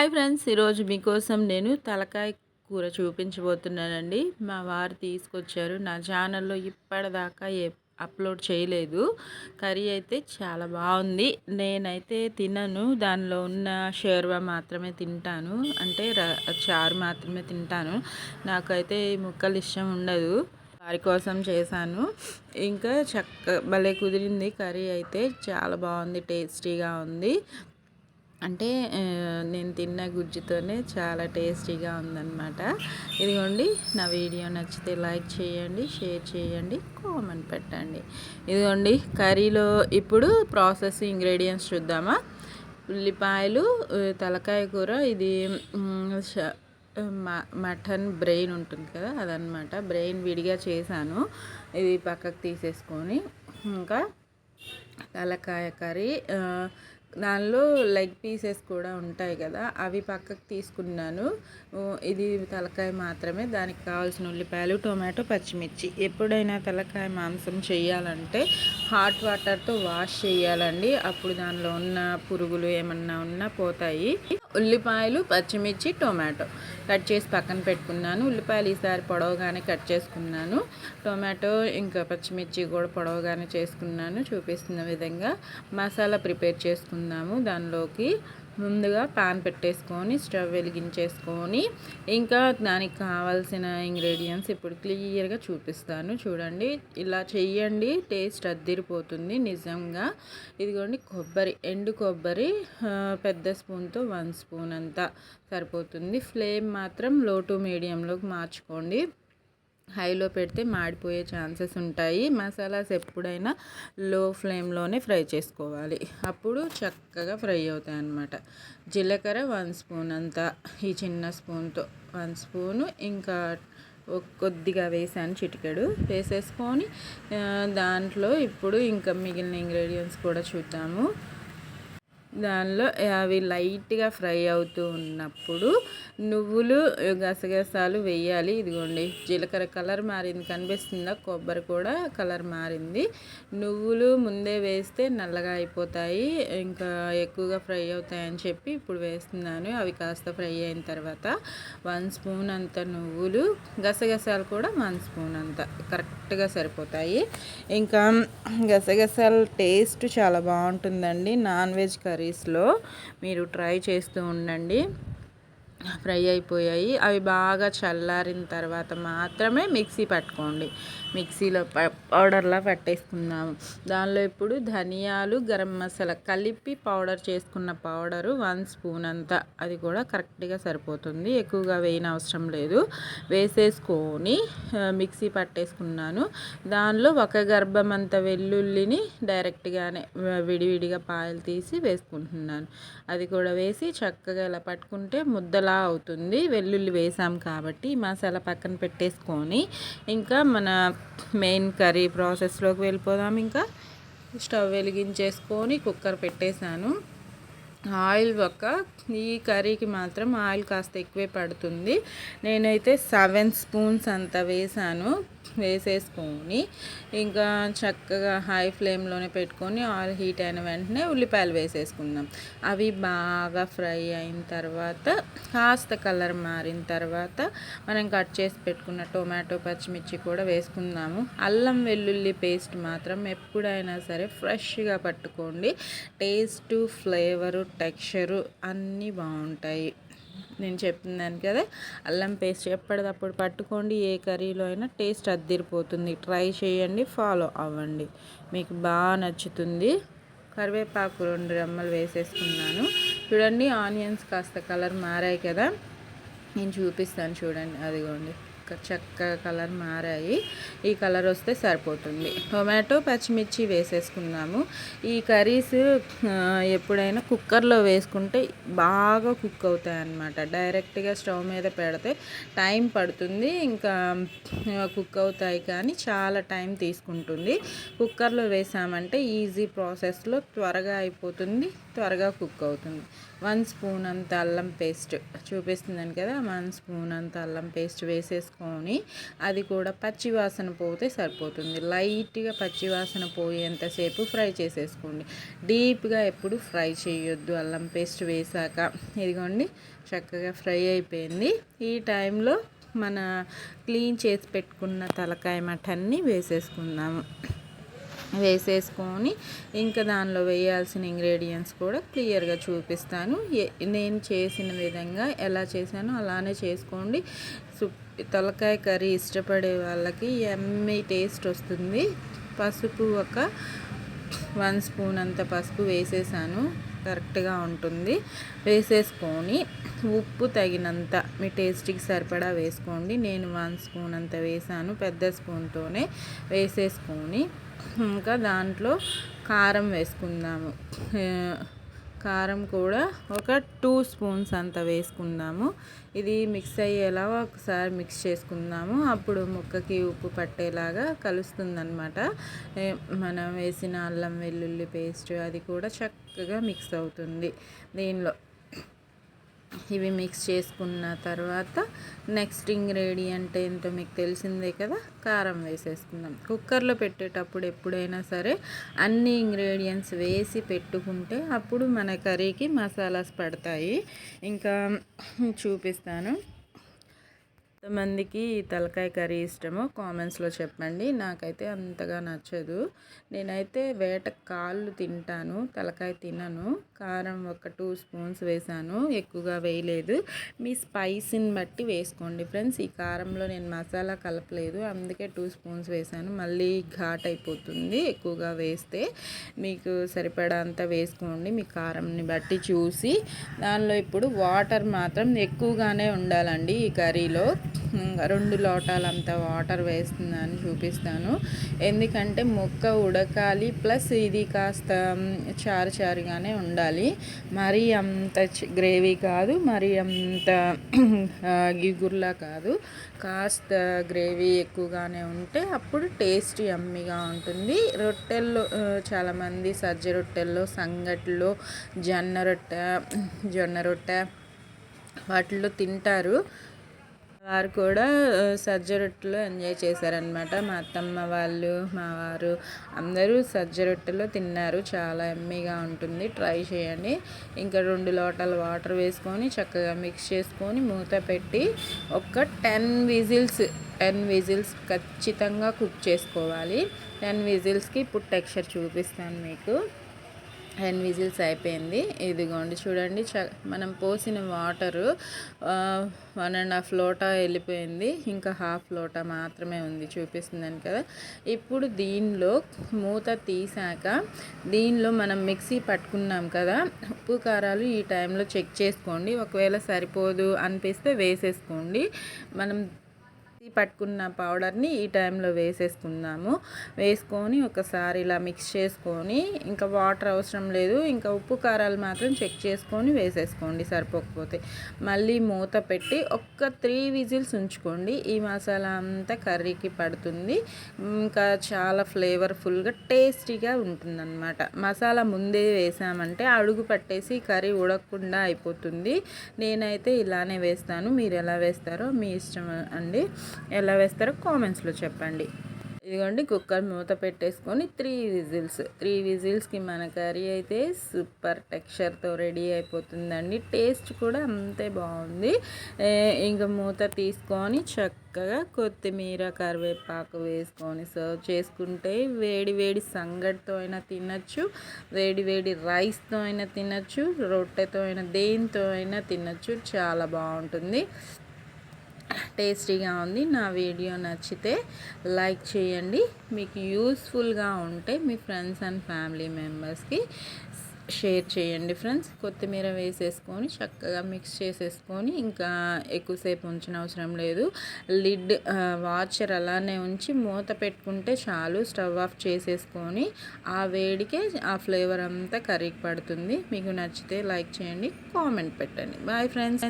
Hi friends ఈరోజు మీకోసం నేను తలకాయ కూర చూపించబోతున్నానండి. మా వారు తీసుకొచ్చారు. నా ఛానల్లో ఇప్పటిదాకా ఏ అప్లోడ్ చేయలేదు. కర్రీ అయితే చాలా బాగుంది. నేనైతే తినను. దానిలో ఉన్న షేర్వా మాత్రమే తింటాను. అంటే చారు మాత్రమే తింటాను. నాకైతే ముక్కలు ఇష్టం ఉండదు. వారి కోసం చేశాను. ఇంకా చక్క భలే కుదిరింది. కర్రీ అయితే చాలా బాగుంది టేస్టీగా ఉంది. అంటే నేను తిన్న గుజ్జుతోనే చాలా టేస్టీగా ఉందన్నమాట. ఇదిగోండి నా వీడియో నచ్చితే లైక్ చేయండి షేర్ చేయండి కామెంట్ పెట్టండి. ఇదిగోండి కర్రీలో ఇప్పుడు ప్రాసెస్ ఇంగ్రీడియంట్స్ చూద్దామా? ఉల్లిపాయలు తలకాయ కూర ఇది మటన్ బ్రెయిన్ ఉంటుంది కదా అదనమాట బ్రెయిన్ విడిగా చేశాను. ఇది పక్కకు తీసేసుకొని ఇంకా తలకాయ కర్రీ దానిలో లెగ్ పీసెస్ కూడా ఉంటాయి కదా అవి పక్కకు తీసుకున్నాను. ఇది తలకాయ మాత్రమే. దానికి కావాల్సిన ఉల్లిపాయలు టొమాటో పచ్చిమిర్చి. ఎప్పుడైనా తలకాయ మాంసం చేయాలంటే హాట్ వాటర్తో వాష్ చేయాలండి. అప్పుడు దానిలో ఉన్న పురుగులు ఏమన్నా ఉన్నా పోతాయి. ఉల్లిపాయలు పచ్చిమిర్చి టొమాటో. కట్ చేసి పక్కన పెట్టుకున్నాను. ఉల్లిపాయలు ఈసారి పొడవుగానే కట్ చేసుకున్నాను. టొమాటో ఇంకా పచ్చిమిర్చి కూడా పొడవుగానే చేసుకున్నాను. చూపిస్తున్న విధంగా మసాలా ప్రిపేర్ చేసుకుందాము దానిలోకి. ముందుగా పాన్ పెట్టేసుకొని స్టవ్ వెలిగించేసుకొని ఇంకా దానికి కావాల్సిన ఇంగ్రీడియంట్స్ ఇప్పుడు క్లియర్గా చూపిస్తాను. చూడండి ఇలా చెయ్యండి టేస్ట్ అద్దిరిపోతుంది నిజంగా. ఇదిగోండి కొబ్బరి ఎండు కొబ్బరి పెద్ద స్పూన్తో వన్ స్పూన్ అంతా సరిపోతుంది. ఫ్లేమ్ మాత్రం లో టు మీడియంలోకి మార్చుకోండి. హైలో పెడితే మాడిపోయే ఛాన్సెస్ ఉంటాయి. మసాలాస్ ఎప్పుడైనా లో ఫ్లేమ్లోనే ఫ్రై చేసుకోవాలి. అప్పుడు చక్కగా ఫ్రై అవుతాయి అన్నమాట. జీలకర్ర వన్ స్పూన్ అంతా ఈ చిన్న స్పూన్తో వన్ స్పూను ఇంకా కొద్దిగా వేసాను చిటికెడు వేసేసుకొని దాంట్లో ఇప్పుడు ఇంకా మిగిలిన ఇంగ్రీడియంట్స్ కూడా చూద్దాము. దానిలో అవి లైట్గా ఫ్రై అవుతూ ఉన్నప్పుడు నువ్వులు గసగసాలు వేయాలి. ఇదిగోండి జీలకర్ర కలర్ మారింది కనిపిస్తుందా? కొబ్బరి కూడా కలర్ మారింది. నువ్వులు ముందే వేస్తే నల్లగా అయిపోతాయి. ఇంకా ఎక్కువగా ఫ్రై అవుతాయని చెప్పి ఇప్పుడు వేస్తున్నాను. అవి కాస్త ఫ్రై అయిన తర్వాత వన్ స్పూన్ అంత నువ్వులు గసగసాలు కూడా వన్ స్పూన్ అంత కరెక్ట్గా సరిపోతాయి. ఇంకా గసగసాల టేస్ట్ చాలా బాగుంటుందండి. నాన్ వెజ్ కర్రీ కర్రీస్లో మీరు ట్రై చేస్తూ ఉండండి. ఫ్రై అయిపోయాయి. అవి బాగా చల్లారిన తర్వాత మాత్రమే మిక్సీ పట్టుకోండి. మిక్సీలో పౌడర్లా పట్టేసుకున్నాము దానిలో ఇప్పుడు ధనియాలు గరం మసాలా కలిపి పౌడర్ చేసుకున్న పౌడరు వన్ స్పూన్ అంతా. అది కూడా కరెక్ట్గా సరిపోతుంది. ఎక్కువగా వేయని అవసరం లేదు. వేసేసుకొని మిక్సీ పట్టేసుకున్నాను. దానిలో ఒక గర్భం అంత వెల్లుల్లిని డైరెక్ట్గానే విడివిడిగా పాయలు తీసి వేసుకుంటున్నాను. అది కూడా వేసి చక్కగా ఇలా పట్టుకుంటే ముద్దలా అవుతుంది. వెల్లుల్లి వేసాం కాబట్టి మసాలా పక్కన పెట్టేసుకొని ఇంకా మన మెయిన్ కర్రీ ప్రాసెస్లోకి వెళ్ళిపోదాం ఇంకా. స్టవ్ వెలిగించేసుకొని కుక్కర్ పెట్టేశాను. ఆయిల్ ఒక ఈ కర్రీకి మాత్రం ఆయిల్ కాస్త ఎక్కువే పడుతుంది. నేనైతే సెవెన్ స్పూన్స్ అంత వేసాను. వేసేసుకొని ఇంకా చక్కగా హై ఫ్లేమ్లోనే పెట్టుకొని ఆయిల్ హీట్ అయిన వెంటనే ఉల్లిపాయలు వేసేసుకుందాం. అవి బాగా ఫ్రై అయిన తర్వాత కాస్త కలర్ మారిన తర్వాత మనం కట్ చేసి పెట్టుకున్న టొమాటో పచ్చిమిర్చి కూడా వేసుకుందాము. అల్లం వెల్లుల్లి పేస్ట్ మాత్రం ఎప్పుడైనా సరే ఫ్రెష్గా పట్టుకోండి. టేస్టు ఫ్లేవరు టెక్స్చరు అన్నీ బాగుంటాయి. నేను చెప్తున్నాను కదా. అల్లం పేస్ట్ ఎప్పటికప్పుడు పట్టుకోండి ఏ కర్రీలో అయినా టేస్ట్ అద్దిరిపోతుంది. ట్రై చేయండి ఫాలో అవ్వండి. మీకు బాగా నచ్చుతుంది. కరివేపాకు రెండు రెమ్మలు వేసేసుకున్నాను. చూడండి ఆనియన్స్ కాస్త కలర్ మారాయి కదా. నేను చూపిస్తాను చూడండి అదిగోండి. చక్క కలర్ మారాయి. ఈ కలర్ వస్తే సరిపోతుంది. టొమాటో పచ్చిమిర్చి వేసేసుకున్నాము. ఈ కర్రీస్ ఎప్పుడైనా కుక్కర్లో వేసుకుంటే బాగా కుక్ అవుతాయి అన్నమాట డైరెక్ట్గా స్టవ్ మీద పెడితే టైం పడుతుంది. ఇంకా కుక్ అవుతాయి కానీ చాలా టైం తీసుకుంటుంది. కుక్కర్లో వేసామంటే ఈజీ ప్రాసెస్లో త్వరగా అయిపోతుంది. త్వరగా కుక్ అవుతుంది. వన్ స్పూన్ అంత అల్లం పేస్ట్ చూపిస్తుందని కదా వన్ స్పూన్ అంత అల్లం పేస్ట్ వేసేసుకొని అది కూడా పచ్చి వాసన పోతే సరిపోతుంది. లైట్గా పచ్చి వాసన పోయేంతసేపు ఫ్రై చేసేసుకోండి. డీప్గా ఎప్పుడు ఫ్రై చేయొద్దు అల్లం పేస్ట్ వేసాక. ఇదిగోండి చక్కగా ఫ్రై అయిపోయింది. ఈ టైంలో మన క్లీన్ చేసి పెట్టుకున్న తలకాయ మటన్ని వేసేసుకుందాము. వేసేసుకొని ఇంకా దానిలో వేయాల్సిన ఇంగ్రీడియంట్స్ కూడా క్లియర్గా చూపిస్తాను. నేను చేసిన విధంగా ఎలా చేశానో అలానే చేసుకోండి. తొలకాయ కర్రీ ఇష్టపడే వాళ్ళకి ఎమ్మి టేస్ట్ వస్తుంది. పసుపు ఒక వన్ స్పూన్ అంత పసుపు వేసేసాను. కరెక్ట్గా ఉంటుంది. వేసేసుకొని ఉప్పు తగినంత మీ టేస్ట్కి సరిపడా వేసుకోండి. నేను వన్ స్పూన్ అంత వేసాను. పెద్ద స్పూన్తోనే వేసేసుకొని ఇంకా దాంట్లో కారం వేసుకుందాము. కారం కూడా ఒక టూ స్పూన్స్ అంత వేసుకుందాము. ఇది మిక్స్ అయ్యేలా ఒకసారి మిక్స్ చేసుకుందాము. అప్పుడు ముక్కకి ఉప్పు పట్టేలాగా కలుస్తుందనమాట మనం వేసిన అల్లం వెల్లుల్లి పేస్ట్ అది కూడా చక్కగా మిక్స్ అవుతుంది దీనిలో. ఇవి మిక్స్ చేసుకున్న తర్వాత నెక్స్ట్ ఇంగ్రీడియంట్ ఏంటో మీకు తెలిసిందే కదా కారం వేసేసుకుందాం. కుక్కర్లో పెట్టేటప్పుడు ఎప్పుడైనా సరే అన్ని ఇంగ్రీడియంట్స్ వేసి పెట్టుకుంటే అప్పుడు మన కర్రీకి మసాలాస్ పడతాయి. ఇంకా చూపిస్తాను. ఎంతమందికి తలకాయ కర్రీ ఇష్టమో కామెంట్స్లో చెప్పండి. నాకైతే అంతగా నచ్చదు. నేనైతే వేట కాళ్ళు తింటాను తలకాయ తినను. కారం ఒక టూ స్పూన్స్ వేసాను ఎక్కువగా వేయలేదు. మీ స్పైసీని బట్టి వేసుకోండి ఫ్రెండ్స్. ఈ కారంలో నేను మసాలా కలపలేదు అందుకే టూ స్పూన్స్ వేసాను. మళ్ళీ ఘాట్ అయిపోతుంది ఎక్కువగా వేస్తే. మీకు సరిపడా అంతా వేసుకోండి. మీ కారంని బట్టి చూసి. దానిలో ఇప్పుడు వాటర్ మాత్రం ఎక్కువగానే ఉండాలండి ఈ కర్రీలో. రెండు లోటాలంత వాటర్ వేస్తుందని చూపిస్తాను. ఎందుకంటే ముక్క ఉడకాలి ప్లస్ ఇది కాస్త చారు చారుగానే ఉండాలి. మరీ అంత గ్రేవీ కాదు మరీ అంత గిగుర్లా కాదు. కాస్త గ్రేవీ ఎక్కువగానే ఉంటే అప్పుడు టేస్ట్ యమ్మీగా ఉంటుంది. రొట్టెల్లో చాలామంది సజ్జ రొట్టెల్లో సంగట్లో జొన్న రొట్టె జొన్న రొట్టె వాటిల్లో తింటారు. వారు కూడా సజ్జరొట్టెలో ఎంజాయ్ చేశారనమాట మా అత్తమ్మ వాళ్ళు మా వారు అందరూ సజ్జ రొట్టెలో తిన్నారు. చాలా ఎమ్మీగా ఉంటుంది. ట్రై చేయండి. ఇంకా రెండు లోటల వాటర్ వేసుకొని చక్కగా మిక్స్ చేసుకొని మూత పెట్టి ఒక టెన్ విజిల్స్ టెన్ విజిల్స్ ఖచ్చితంగా కుక్ చేసుకోవాలి. టెన్ విజిల్స్కి ఇప్పుడు టెక్స్చర్ చూపిస్తాను మీకు. టెన్ విజిల్స్ అయిపోయింది. ఇదిగోండి చూడండి చ మనం పోసిన వాటరు వన్ అండ్ హాఫ్ లోటా వెళ్ళిపోయింది. ఇంకా హాఫ్ లోటా మాత్రమే ఉంది చూపిస్తుందని కదా. ఇప్పుడు దీనిలో మూత తీసాక దీనిలో మనం మిక్సీ పట్టుకున్నాం కదా. ఉప్పు కారాలు ఈ టైంలో చెక్ చేసుకోండి. ఒకవేళ సరిపోదు అనిపిస్తే వేసేసుకోండి. మనం పట్టుకున్న పౌడర్ని ఈ టైంలో వేసేసుకుందాము. వేసుకొని ఒకసారి ఇలా మిక్స్ చేసుకొని ఇంకా వాటర్ అవసరం లేదు. ఇంకా ఉప్పు కారాలు మాత్రం చెక్ చేసుకొని వేసేసుకోండి సరిపోకపోతే. మళ్ళీ మూత పెట్టి ఒక్క త్రీ విజిల్స్ ఉంచుకోండి. ఈ మసాలా అంతా కర్రీకి పడుతుంది. ఇంకా చాలా ఫ్లేవర్ఫుల్గా టేస్టీగా ఉంటుందన్నమాట. మసాలా ముందే వేసామంటే అడుగు పట్టేసి కర్రీ ఉడకకుండా అయిపోతుంది. నేనైతే ఇలానే వేస్తాను. మీరు ఎలా వేస్తారో మీ ఇష్టం అండి. ఎలా వేస్తారో కామెంట్స్లో చెప్పండి. ఇదిగోండి కుక్కర్ మూత పెట్టేసుకొని త్రీ విజిల్స్. త్రీ విజిల్స్కి మన కర్రీ అయితే సూపర్ టెక్స్చర్తో రెడీ అయిపోతుందండి. టేస్ట్ కూడా అంతే బాగుంది. ఇంకా మూత తీసుకొని చక్కగా కొత్తిమీర కరివేపాకు వేసుకొని సర్వ్ చేసుకుంటే వేడి వేడి సంగటితో అయినా తినచ్చు వేడి వేడి రైస్తో అయినా తినచ్చు రొట్టెతో అయినా దేనితో అయినా తినచ్చు. చాలా బాగుంటుంది. టేస్టీగా ఉంది. నా వీడియో నచ్చితే లైక్ చేయండి. మీకు యూస్ఫుల్గా ఉంటే మీ ఫ్రెండ్స్ అండ్ ఫ్యామిలీ మెంబర్స్కి షేర్ చేయండి ఫ్రెండ్స్. కొత్తిమీర వేసేసుకొని చక్కగా మిక్స్ చేసేసుకొని ఇంకా ఎక్కువసేపు ఉంచిన అవసరం లేదు. లిడ్ వాచర్ అలానే ఉంచి మూత పెట్టుకుంటే చాలు. స్టవ్ ఆఫ్ చేసేసుకొని ఆ వేడికే ఆ ఫ్లేవర్ అంతా కర్రీకి పడుతుంది. మీకు నచ్చితే లైక్ చేయండి కామెంట్ పెట్టండి. Bye friends.